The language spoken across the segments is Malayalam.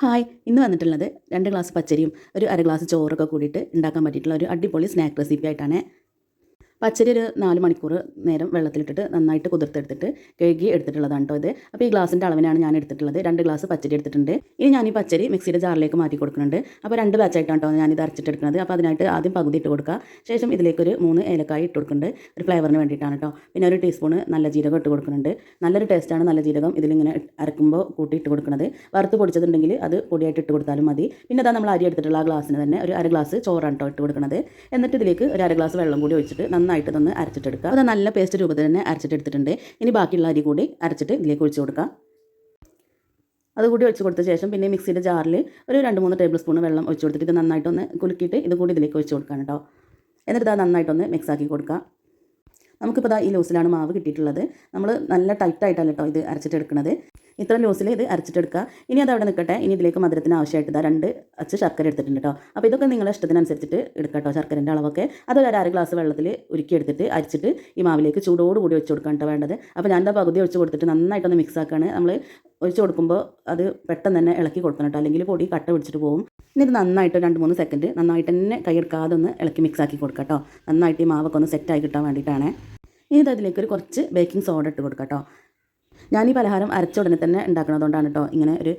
ഹായ്. ഇന്ന് വന്നിട്ടുള്ളത് രണ്ട് ഗ്ലാസ് പച്ചരിയും ഒരു അര ഗ്ലാസ് ചോറൊക്കെ കൂടിയിട്ട് ഉണ്ടാക്കാൻ പറ്റിയിട്ടുള്ള ഒരു അടിപൊളി സ്നാക്ക് റെസിപ്പി ആയിട്ടാണ് പച്ചരി ഒരു നാല് മണിക്കൂർ നേരം വെള്ളത്തിലിട്ടിട്ട് നന്നായിട്ട് കുതിർത്തെടുത്തിട്ട് കഴുകി എടുത്തിട്ടുള്ളതാണ് കേട്ടോ ഇത്. അപ്പോൾ ഈ ഗ്ലാസിന്റെ അളവിനാണ് ഞാൻ എടുത്തിട്ടുള്ളത്. രണ്ട് ഗ്ലാസ് പച്ചരി എടുത്തിട്ടുണ്ട്. ഇനി ഞാൻ ഈ പച്ചരി മിക്സിയുടെ ജാറിലേക്ക് മാറ്റി കൊടുക്കുന്നുണ്ട്. അപ്പോൾ രണ്ട് ബാച്ചായിട്ടാണ് കേട്ടോ ഞാനിത് അരച്ചിട്ടെടുക്കുന്നത്. അപ്പോൾ അതിനായിട്ട് ആദ്യം പകുതി ഇട്ട് കൊടുക്കുക. ശേഷം ഇതിലേക്കൊരു മൂന്ന് ഏലക്കായ ഇട്ട് കൊടുക്കുന്നുണ്ട്. ഒരു ഫ്ലേവറിന് വേണ്ടിയിട്ടാണ് കേട്ടോ പിന്നെ ഒരു ടീസ്പൂണ് നല്ല ജീരകം ഇട്ട് കൊടുക്കുന്നുണ്ട്. നല്ലൊരു ടേസ്റ്റാണ് നല്ല ജീരകം ഇതിലിങ്ങനെ അരക്കുമ്പോൾ കൂട്ടി ഇട്ട് കൊടുക്കുന്നത്. വറുത്ത് പൊടിച്ചതുണ്ടെങ്കിൽ അത് പൊടിയായിട്ട് ഇട്ട് കൊടുത്താലും മതി. പിന്നെ അതാ നമ്മൾ അരി എടുത്തിട്ടുള്ള ആ ഗ്ലാസ്സിന് തന്നെ ഒരു അര ഗ്ലാസ് ചോറാണ് കേട്ടോ ഇട്ട് കൊടുക്കുന്നത്. എന്നിട്ട് ഇതിലേക്ക് ഒരു അര ഗ്ലാസ് വെള്ളം കൂടി ഒഴിച്ചിട്ട് നന്നായിട്ട് തന്നെ അരച്ചിട്ടെടുക്കുക. അത് നല്ല പേസ്റ്റ് രൂപത്തിൽ തന്നെ അരച്ചിട്ടെടുത്തിട്ടുണ്ട്. ഇനി ബാക്കിയുള്ള അരി കൂടി അരച്ചിട്ട് ഇതിലേക്ക് ഒഴിച്ചു കൊടുക്കുക അതുകൂടി ഒഴിച്ച് കൊടുത്ത ശേഷം പിന്നെ മിക്സിയുടെ ജാറിൽ ഒരു രണ്ട് മൂന്ന് ടേബിൾ സ്പൂൺ വെള്ളം ഒഴിച്ച് കൊടുത്തിട്ട് ഇത് നന്നായിട്ടൊന്ന് കുലുക്കിയിട്ട് ഇത് കൂടി ഇതിലേക്ക് ഒഴിച്ച് കൊടുക്കാൻ കേട്ടോ എന്നിട്ട് ഇത് നന്നായിട്ടൊന്ന് മിക്സാക്കി കൊടുക്കുക. നമുക്കിപ്പോൾ ഈ ലൂസിലാണ് മാവ് കിട്ടിയിട്ടുള്ളത്. നമ്മൾ നല്ല ടൈറ്റായിട്ടല്ല കേട്ടോ ഇത് അരച്ചിട്ടെടുക്കുന്നത് ഇത്ര ലൂസിൽ ഇത് അരച്ചിട്ടെടുക്കുക. ഇനി അത് അവിടെ നിൽക്കട്ടെ ഇനി ഇതിലേക്ക് മധുരത്തിന് ആവശ്യമായിട്ട് ഇതാ രണ്ട് അച്ച് ശർക്കര എടുത്തിട്ടുണ്ട് കേട്ടോ അപ്പോൾ ഇതൊക്കെ നിങ്ങളുടെ ഇഷ്ടത്തിനനുസരിച്ചിട്ട് എടുക്കാം കേട്ടോ ശർക്കരന്റെ അളവൊക്കെ അതൊരു അര ഗ്ലാസ് വെള്ളത്തിൽ ഉരുക്കി എടുത്തിട്ട് അരച്ചിട്ട് ഈ മാവിലേക്ക് ചൂടോടുകൂടി ഒഴിച്ച് കൊടുക്കാൻ വേണ്ടത്. അപ്പോൾ ഞാൻ എന്താ പകുതി ഒഴിച്ച് കൊടുത്തിട്ട് നന്നായിട്ടൊന്ന് മിക്സ് ആക്കുകയാണ് നമ്മൾ ഒഴിച്ച് കൊടുക്കുമ്പോൾ അത് പെട്ടെന്ന് തന്നെ ഇളക്കി കൊടുക്കണം കേട്ടോ അല്ലെങ്കിൽ പൊടി കട്ട പിടിച്ചിട്ട് പോകും ഇത് നന്നായിട്ട് രണ്ട് മൂന്ന് സെക്കൻഡ് നന്നായിട്ട് തന്നെ കൈയെടുക്കാതെ ഒന്ന് ഇളക്കി മിക്സ് ആക്കി കൊടുക്കാം കേട്ടോ നന്നായിട്ട് ഈ മാവൊക്കെ ഒന്ന് സെറ്റ് ആയി കിട്ടാൻ വേണ്ടിയിട്ടാണ്. ഇനി അതിലേക്ക് ഒരു കുറച്ച് ബേക്കിംഗ് സോഡ ഇട്ട് കൊടുക്കാം കേട്ടോ ഞാൻ ഈ പലഹാരം അരച്ച ഉടനെ തന്നെ ഉണ്ടാക്കുന്നതുകൊണ്ടാണ് കേട്ടോ ഇങ്ങനെ ഒരു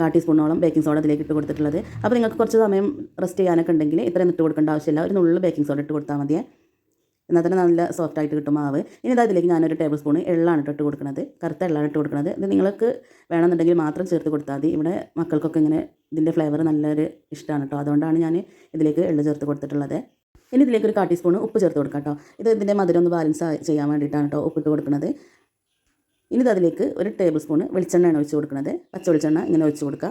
കാ ടീസ്പൂണോളം ബേക്കിംഗ് സോഡ അതിലേക്ക് ഇട്ട് കൊടുത്തിട്ടുള്ളത്. അപ്പോൾ നിങ്ങൾക്ക് കുറച്ച് സമയം റെസ്റ്റ് ചെയ്യാനൊക്കെ ഉണ്ടെങ്കിൽ ഇത്രയും ഇട്ട് കൊടുക്കേണ്ട ആവശ്യമില്ല. ഒരു നുള്ളിൽ ബേക്കിംഗ് സോഡ ഇട്ട് കൊടുത്താൽ മതിയേ. എന്നാൽ തന്നെ നല്ല സോഫ്റ്റ് ആയിട്ട് കിട്ടും മാവ്. ഇനി ഇതാ ഇതിലേക്ക് ഞാനൊരു ടേബിൾ സ്പൂൺ എള്ളാണ് ഇട്ട് കൊടുക്കുന്നത് കറുത്ത എള്ളാണ് ഇട്ട് കൊടുക്കുന്നത് ഇത് നിങ്ങൾക്ക് വേണമെന്നുണ്ടെങ്കിൽ മാത്രം ചേർത്ത് കൊടുത്താൽ മതി. ഇവിടെ മക്കൾക്കൊക്കെ ഇങ്ങനെ ഇതിന്റെ ഫ്ലേവർ നല്ലൊരു ഇഷ്ടമാണ് കേട്ടോ അതുകൊണ്ടാണ് ഞാൻ ഇതിലേക്ക് എള്ള് ചേർത്ത് കൊടുത്തിട്ടുള്ളത്. ഇനി ഇതിലേക്ക് ഒരു കാ ടീസ്പൂൺ ഉപ്പ് ചേർത്ത് കൊടുക്കാം കേട്ടോ ഇത് ഇതിന്റെ മധുരം ഒന്ന് ബാലൻസ് ചെയ്യാൻ വേണ്ടിയിട്ടാണ് കേട്ടോ ഉപ്പിട്ട് കൊടുക്കുന്നത് ഇനി അതിലേക്ക് ഒരു ടേബിൾ സ്പൂൺ വെളിച്ചെണ്ണയാണ് ഒഴിച്ച് കൊടുക്കുന്നത്. പച്ച വെളിച്ചെണ്ണ ഇങ്ങനെ ഒഴിച്ച് കൊടുക്കുക.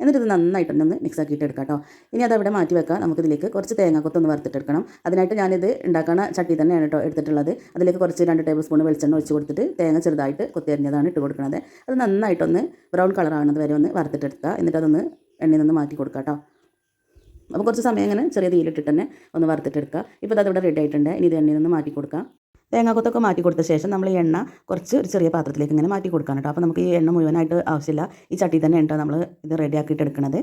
എന്നിട്ട് ഇത് നന്നായിട്ടൊന്ന് മിക്സ് ആക്കിയിട്ട് എടുക്കാം കേട്ടോ ഇനി അത് അവിടെ മാറ്റി വെക്കാം നമുക്കിതിലേക്ക് കുറച്ച് തേങ്ങാക്കൊത്തൊന്ന് വറുത്തിട്ടെടുക്കണം അതിനായിട്ട് ഞാനിത് ഉണ്ടാക്കുന്ന ചട്ടി തന്നെയാണ് കേട്ടോ എടുത്തിട്ടുള്ളത്. അതിലേക്ക് കുറച്ച് രണ്ട് ടേബിൾ സ്പൂൺ വെളിച്ചെണ്ണ ഒഴിച്ച് കൊടുത്തിട്ട് തേങ്ങ ചെറുതായിട്ട് കൊത്തിയരിഞ്ഞതാണ് ഇട്ട് കൊടുക്കുന്നത് അത് നന്നായിട്ടൊന്ന് ബ്രൗൺ കളർ ആവുന്നത് വരെ ഒന്ന് വറുത്തിട്ടെടുക്കുക എന്നിട്ട് അതൊന്ന് എണ്ണയിൽ നിന്ന് മാറ്റി കൊടുക്കാം കേട്ടോ അപ്പോൾ കുറച്ച് സമയം ഇങ്ങനെ ചെറിയ തീയിലിട്ടിട്ട് തന്നെ ഒന്ന് വറുത്തിട്ടെടുക്കുക ഇപ്പോൾ അത് ഇവിടെ റെഡി ആയിട്ടുണ്ട്. ഇനി ഇത് എണ്ണയിൽ നിന്ന് മാറ്റി കൊടുക്കാം തേങ്ങാക്കൊത്തൊക്കെ മാറ്റി കൊടുത്ത ശേഷം നമ്മൾ ഈ എണ്ണ കുറച്ച് ഒരു ചെറിയ പാത്രത്തിലേക്ക് ഇങ്ങനെ മാറ്റി കൊടുക്കാൻ കേട്ടോ അപ്പോൾ നമുക്ക് ഈ എണ്ണ മുഴുവനായിട്ട് ആവശ്യമില്ല. ഈ ചട്ടി തന്നെ ഉണ്ടോ നമ്മൾ ഇത് റെഡി ആക്കിയിട്ട് എടുക്കുന്നത്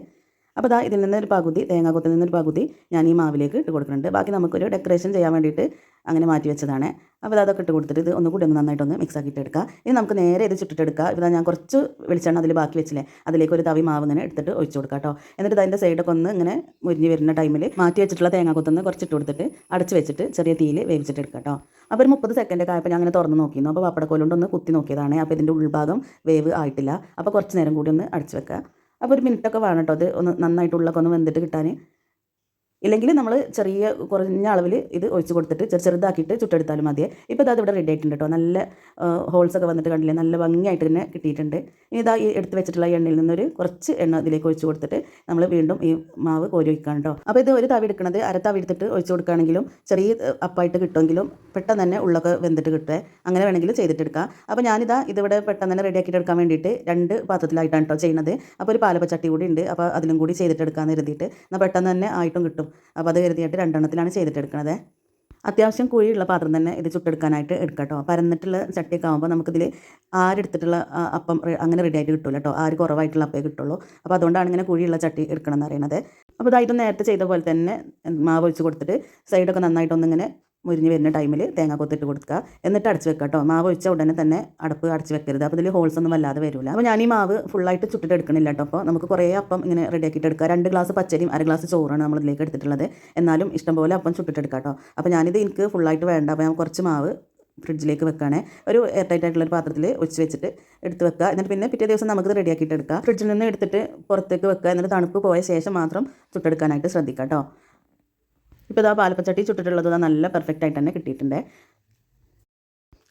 അപ്പോൾ ദാ ഇതിൽ നിന്നൊരു പകുതി തേങ്ങാക്കൊത്തിൽ നിന്നൊരു പകുതി ഞാൻ ഈ മാവിലേക്ക് ഇട്ട് കൊടുക്കുന്നുണ്ട്. ബാക്കി നമുക്കൊരു ഡെക്കറേഷൻ ചെയ്യാൻ വേണ്ടിയിട്ട് അങ്ങനെ മാറ്റി വെച്ചതാണ്. അപ്പോൾ അതൊക്കെ ഇട്ട് കൊടുത്തിട്ട് ഇത് ഒന്നുകൂടി ഒന്ന് നന്നായിട്ടൊന്ന് മിക്സ് ആക്കിയിട്ട് എടുക്കുക ഇനി നമുക്ക് നേരെ ഇത് ചുട്ടിട്ടെടുക്കുക ഇപ്പോൾ ഞാൻ കുറച്ച് വെളിച്ചെണ്ണ അതിൽ ബാക്കി വെച്ചില്ലേ അതിലേക്ക് ഒരു തവി മാവ് ഇങ്ങനെ എടുത്തിട്ട് ഒഴിച്ചു കൊടുക്കാം കേട്ടോ. എന്നിട്ട് അതിന്റെ സൈഡൊക്കെ ഒന്ന് ഇങ്ങനെ മുരിഞ്ഞ് വരുന്ന ടൈമിൽ മാറ്റി വെച്ചിട്ടുള്ള തേങ്ങാക്കൊത്തൊന്ന് കുറച്ചിട്ട് കൊടുത്തിട്ട് അടച്ച് വെച്ചിട്ട് ചെറിയ തീയിൽ വേവിച്ചിട്ട് എടുക്കുക കേട്ടോ. അപ്പോൾ ഒരു മുപ്പത് സെക്കൻഡ് ആയപ്പോൾ ഞാൻ അങ്ങനെ തുറന്ന് നോക്കിയിരുന്നു. അപ്പോൾ പപ്പടക്കോലുകൊണ്ട് കുത്തി നോക്കിയതാണ്. അപ്പോൾ ഇതിന്റെ ഉൾഭാഗം വേവ് ആയിട്ടില്ല. അപ്പോൾ കുറച്ച് നേരം കൂടി ഒന്ന് അടച്ച് വെക്കുക. അപ്പോൾ ഒരു മിനിറ്റൊക്കെ വേണം കേട്ടോ അത് ഒന്ന് നന്നായിട്ട് ഉള്ളൊക്കെ ഒന്ന് വെന്തിട്ട് കിട്ടാൻ ഇല്ലെങ്കിൽ നമ്മൾ ചെറിയ കുറഞ്ഞ അളവിൽ ഇത് ഒഴിച്ച് കൊടുത്തിട്ട് ചെറു ചെറുതാക്കിയിട്ട് ചുട്ടെടുത്താലും മതിയെ. ഇപ്പോൾ ഇതാ ഇവിടെ റെഡി ആയിട്ടുണ്ട് കേട്ടോ നല്ല ഹോൾസ് ഒക്കെ വന്നിട്ട് കണ്ടില്ലേ? നല്ല ഭംഗിയായിട്ട് തന്നെ കിട്ടിയിട്ടുണ്ട്. ഇനി ഇതാ ഈ എടുത്ത് വെച്ചിട്ടുള്ള എണ്ണയിൽ നിന്നൊരു കുറച്ച് എണ്ണ ഇതിലേക്ക് ഒഴിച്ച് കൊടുത്തിട്ട് നമ്മൾ വീണ്ടും ഈ മാവ് കോരി വയ്ക്കാൻ കേട്ടോ അപ്പോൾ ഇത് ഒരു തവി എടുക്കണത് അര തവി എടുത്തിട്ട് ഒഴിച്ച് കൊടുക്കുകയാണെങ്കിലും ചെറിയ അപ്പായിട്ട് കിട്ടുമെങ്കിലും പെട്ടെന്ന് തന്നെ ഉള്ളൊക്കെ വെന്തിട്ട് കിട്ടുക അങ്ങനെ വേണമെങ്കിൽ ചെയ്തിട്ടെടുക്കാം അപ്പോൾ ഞാനിതാ ഇതിവിടെ പെട്ടെന്ന് തന്നെ റെഡിയാക്കിയിട്ട് എടുക്കാൻ വേണ്ടിയിട്ട് രണ്ട് പാത്രത്തിലായിട്ടാണ് കേട്ടോ ചെയ്യുന്നത്. അപ്പോൾ ഒരു പാലപ്പച്ചട്ടി കൂടി ഉണ്ട്. അപ്പോൾ അതിലും കൂടി ചെയ്തിട്ടെടുക്കാമെന്ന് കരുതിയിട്ട് എന്നാൽ പെട്ടെന്ന് തന്നെ ആയിട്ടും കിട്ടും. അപ്പോൾ അത് കരുതിയിട്ട് രണ്ടെണ്ണത്തിലാണ് ചെയ്തിട്ടെടുക്കണത്. അത്യാവശ്യം കുഴിയുള്ള പാത്രം തന്നെ ഇത് ചുട്ടെടുക്കാനായിട്ട് എടുക്കാം കേട്ടോ പരന്നിട്ടുള്ള ചട്ടിയൊക്കെ ആകുമ്പോൾ നമുക്കിതിൽ ആരെടുത്തിട്ടുള്ള അപ്പം അങ്ങനെ റെഡി ആയിട്ട് കിട്ടുമല്ലോ കേട്ടോ ആര് കുറവായിട്ടുള്ള അപ്പേ കിട്ടുള്ളൂ. അപ്പോൾ അതുകൊണ്ടാണ് ഇങ്ങനെ കുഴിയുള്ള ചട്ടി എടുക്കണം പറയുന്നത്. അപ്പോൾ ഇതായിട്ട് നേരത്തെ ചെയ്ത പോലെ തന്നെ മാവ് ഒഴിച്ച് കൊടുത്തിട്ട് സൈഡൊക്കെ നന്നായിട്ടൊന്നിങ്ങനെ മുരിഞ്ഞ് വരുന്ന ടൈമിൽ തേങ്ങ കൊത്തിട്ട് കൊടുക്കുക. എന്നിട്ട് അടച്ച് വെക്കുക കേട്ടോ മാവ് ഒഴിച്ച ഉടനെ തന്നെ അടപ്പ് അടച്ച് വെക്കരുത്. അപ്പോൾ ഇതിൽ ഹോൾസ് ഒന്നും വല്ലാതെ വരില്ല അപ്പോൾ ഞാൻ ഈ മാവ് ഫുള്ളായിട്ട് ചുട്ടിട്ട് എടുക്കണില്ല കേട്ടോ അപ്പോൾ നമുക്ക് കുറേ അപ്പം ഇങ്ങനെ റെഡി ആക്കിയിട്ട് എടുക്കുക. രണ്ട് ഗ്ലാസ് പച്ചരിയും അര ഗ്ലാസ് ചോറാണ് നമ്മൾ ഇതിലേക്ക് എടുത്തിട്ടുള്ളത്. എന്നാലും ഇഷ്ടംപോലെ അപ്പം ചുട്ടിട്ടെടുക്കാം കേട്ടോ അപ്പോൾ ഞാനിത് എനിക്ക് ഫുള്ളായിട്ട് വേണ്ട. അപ്പോൾ ഞാൻ കുറച്ച് മാവ് ഫ്രിഡ്ജിലേക്ക് വെക്കുകയാണ്. ഒരു എയർ ടൈറ്റ് ആയിട്ടുള്ള ഒരു പാത്രത്തിൽ ഒഴിച്ച് വെച്ചിട്ട് എടുത്ത് വെക്കുക. എന്നിട്ട് പിന്നെ പിറ്റേ ദിവസം നമുക്കിത് റെഡിയാക്കിയിട്ട് എടുക്കാം ഫ്രിഡ്ജിൽ നിന്ന് എടുത്തിട്ട് പുറത്തേക്ക് വെക്കുക. എന്നിട്ട് തണുപ്പ് പോയ ശേഷം മാത്രം ചുട്ടെടുക്കാനായിട്ട് ശ്രദ്ധിക്കുക കേട്ടോ ഇപ്പോൾ ഇതാ പാലപ്പച്ചട്ടി ചുട്ടിട്ടുള്ളത് നല്ല പെർഫെക്റ്റ് ആയിട്ട് തന്നെ കിട്ടിയിട്ടുണ്ട്.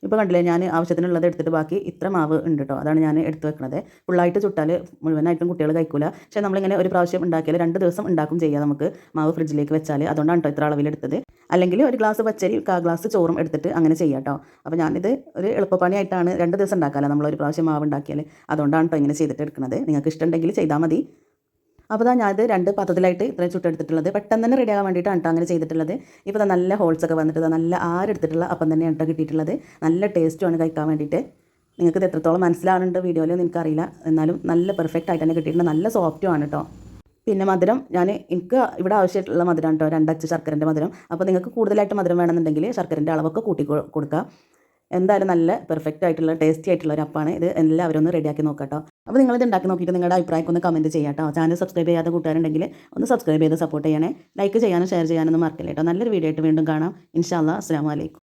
ഇപ്പോൾ കണ്ടില്ലേ ഞാൻ ആവശ്യത്തിനുള്ളത് എടുത്തിട്ട് ബാക്കി ഇത്ര മാവ് ഉണ്ട് കേട്ടോ അതാണ് ഞാൻ എടുത്ത് വെക്കുന്നത് ഫുള്ളായിട്ട് ചുട്ടാൽ മുഴുവനായിട്ടും കുട്ടികൾ കഴിക്കില്ല പക്ഷേ നമ്മളിങ്ങനെ ഒരു പ്രാവശ്യം ഉണ്ടാക്കിയാൽ രണ്ട് ദിവസം ഉണ്ടാക്കും ചെയ്യാം നമുക്ക് മാവ് ഫ്രിഡ്ജിലേക്ക് വെച്ചാൽ അതുകൊണ്ടാണ് കേട്ടോ ഇത്ര അളവിലെടുത്തത് അല്ലെങ്കിൽ ഒരു ഗ്ലാസ് പച്ചരി കാ ഗ്ലാസ് ചോറും എടുത്തിട്ട് അങ്ങനെ ചെയ്യാം കേട്ടോ അപ്പോൾ ഞാനിത് ഒരു എളുപ്പപ്പണിയായിട്ടാണ് രണ്ട് ദിവസം ഉണ്ടാക്കാമല്ലോ നമ്മൾ ഒരു പ്രാവശ്യം മാവ് ഉണ്ടാക്കിയാൽ അതുകൊണ്ടാണ് കേട്ടോ ഇങ്ങനെ ചെയ്തിട്ട് എടുക്കുന്നത് നിങ്ങൾക്ക് ഇഷ്ടമുണ്ടെങ്കിൽ ചെയ്താൽ മതി. അപ്പോൾ ഞാൻ ഇത് രണ്ട് പാത്രത്തിലായിട്ട് ഇത്രയും ചുട്ടെടുത്തിട്ടുള്ളത്. പെട്ടെന്ന് തന്നെ റെഡി ആകാൻ വേണ്ടിയിട്ടാണ് കേട്ടോ അങ്ങനെ ചെയ്തിട്ടുള്ളത്. ഇപ്പോൾ നല്ല ഹോൾസ് ഒക്കെ വന്നിട്ട് നല്ല ആരെടുത്തിട്ടുള്ള അപ്പം തന്നെ കേട്ടോ കിട്ടിയിട്ടുള്ളത്. നല്ല ടേസ്റ്റുമാണ് കഴിക്കാൻ വേണ്ടിയിട്ട്. നിങ്ങൾക്ക് ഇത് എത്രത്തോളം മനസ്സിലാവുന്നുണ്ട് വീഡിയോയിൽ എനിക്കറിയില്ല എന്നാലും നല്ല പെർഫെക്റ്റ് ആയിട്ട് തന്നെ കിട്ടിയിട്ടുണ്ട്. നല്ല സോഫ്റ്റും ആണ് കേട്ടോ പിന്നെ മധുരം ഞാൻ എനിക്ക് ഇവിടെ ആവശ്യമായിട്ടുള്ള മധുരം കേട്ടോ രണ്ടച്ച് ശർക്കരന്റെ മധുരം. അപ്പോൾ നിങ്ങൾക്ക് കൂടുതലായിട്ട് മധുരം വേണമെന്നുണ്ടെങ്കിൽ ശർക്കരന്റെ അളവൊക്കെ കൂട്ടി കൊടുക്കുക എന്തായാലും നല്ല പെർഫെക്റ്റ് ആയിട്ടുള്ള ടേസ്റ്റി ആയിട്ടുള്ള ഒരു അപ്പാണ്. ഇത് എല്ലാവരും ഒന്ന് റെഡിയാക്കി നോക്കാം അപ്പോൾ നിങ്ങൾ ഇത് ഉണ്ടാക്കി നോക്കിയിട്ട് നിങ്ങളുടെ അഭിപ്രായം ഒന്ന് കമന്റ് ചെയ്യാം കേട്ടോ ചാനൽ സബ്സ്ക്രൈബ് ചെയ്യാത്ത കൂട്ടുകാരുണ്ടെങ്കിൽ ഒന്ന് സബ്സ്ക്രൈബ് ചെയ്ത് സപ്പോർട്ട് ചെയ്യണേ. ലൈക്ക് ചെയ്യാനും ഷെയർ ചെയ്യാനൊന്നും മറക്കില്ല കേട്ടോ നല്ലൊരു വീഡിയോ ആയിട്ട് വീണ്ടും കാണാം. ഇൻഷാല്ലാ അസ്സാം വലൈക്കും